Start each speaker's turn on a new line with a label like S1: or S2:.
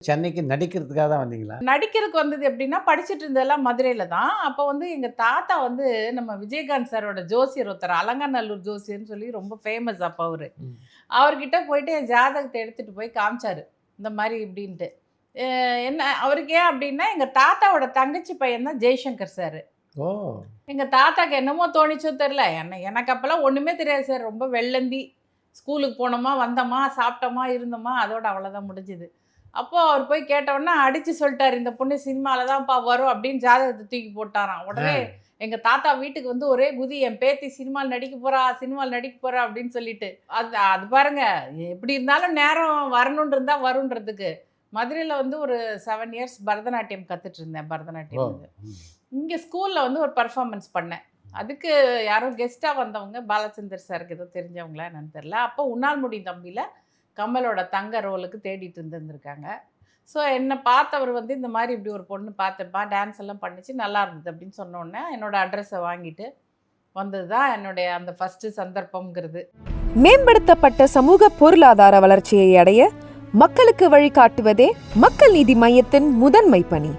S1: சென்னைக்கு நடிக்கிறதுக்காக தான் வந்தீங்களா?
S2: நடிக்கிறதுக்கு வந்தது எப்படின்னா படிச்சுட்டு இருந்ததெல்லாம் மதுரையில தான். அப்போ வந்து எங்க தாத்தா வந்து நம்ம விஜயகாந்த் சாரோட ஜோசியர் ஒருத்தர் அலங்காநல்லூர் ஜோசியர்னு சொல்லி ரொம்ப ஃபேமஸ் அப்போ அவரு. அவர்கிட்ட போயிட்டு என் ஜாதகத்தை எடுத்துட்டு போய் காமிச்சாரு. இந்த மாதிரி இப்படின்ட்டு. என்ன அவருக்கு ஏன் அப்படின்னா எங்க தாத்தாவோட தங்கச்சி பையன் தான் ஜெய்சங்கர் சார்.
S1: ஓ.
S2: எங்க தாத்தாக்கு என்னமோ தோணிச்சோ தெரில என்ன எனக்கு அப்போல்லாம் ஒண்ணுமே தெரியாது சார். ரொம்ப வெள்ளந்தி ஸ்கூலுக்கு போனோமா வந்தோமா சாப்பிட்டோமா இருந்தோமா அதோட அவ்வளோதான் முடிஞ்சுது. அப்போ அவர் போய் கேட்டவுடனே அடிச்சு சொல்லிட்டாரு இந்த பொண்ணு சினிமால தான்ப்பா வரும் அப்படின்னு ஜாதகத்தை தூக்கி போட்டாராம். உடனே எங்க தாத்தா வீட்டுக்கு வந்து ஒரே குதி என் பேத்தி சினிமாவில் நடிக்க போறா சினிமாவில் நடிக்க போறா அப்படின்னு சொல்லிட்டு. அது அது பாருங்க எப்படி இருந்தாலும் நேரம் வரணும்னு இருந்தா வருன்றதுக்கு மதுரையில் வந்து ஒரு செவன் இயர்ஸ் பரதநாட்டியம் இருந்தேன்
S1: ஓ.
S2: பரதநாட்டியம். இங்கே ஸ்கூலில் வந்து ஒரு பர்ஃபார்மன்ஸ் பண்ணேன். அதுக்கு யாரோ கெஸ்ட்டாக வந்தவங்க பாலச்சந்தர் சாருக்கு ஏதோ தெரிஞ்சவங்களா என்னன்னு தெரில அப்போ உன்னால் முடி தம்பியில் கமலோட தங்க ரோலுக்கு தேடிட்டு இருந்துருந்துருக்காங்க. ஸோ என்னை பார்த்தவர் வந்து இந்த மாதிரி இப்படி ஒரு பொண்ணு பார்த்தப்பா டான்ஸ் எல்லாம் பண்ணிச்சு நல்லா இருந்தது அப்படின்னு சொன்னோடனே என்னோட அட்ரஸை வாங்கிட்டு வந்தது தான் என்னுடைய அந்த ஃபஸ்ட்டு சந்தர்ப்பம்ங்கிறது.
S3: மேம்படுத்தப்பட்ட சமூக பொருளாதார வளர்ச்சியை அடைய மக்களுக்கு வழிகாட்டுவதே மக்கள் நீதி மையத்தின் முதன்மை பணி.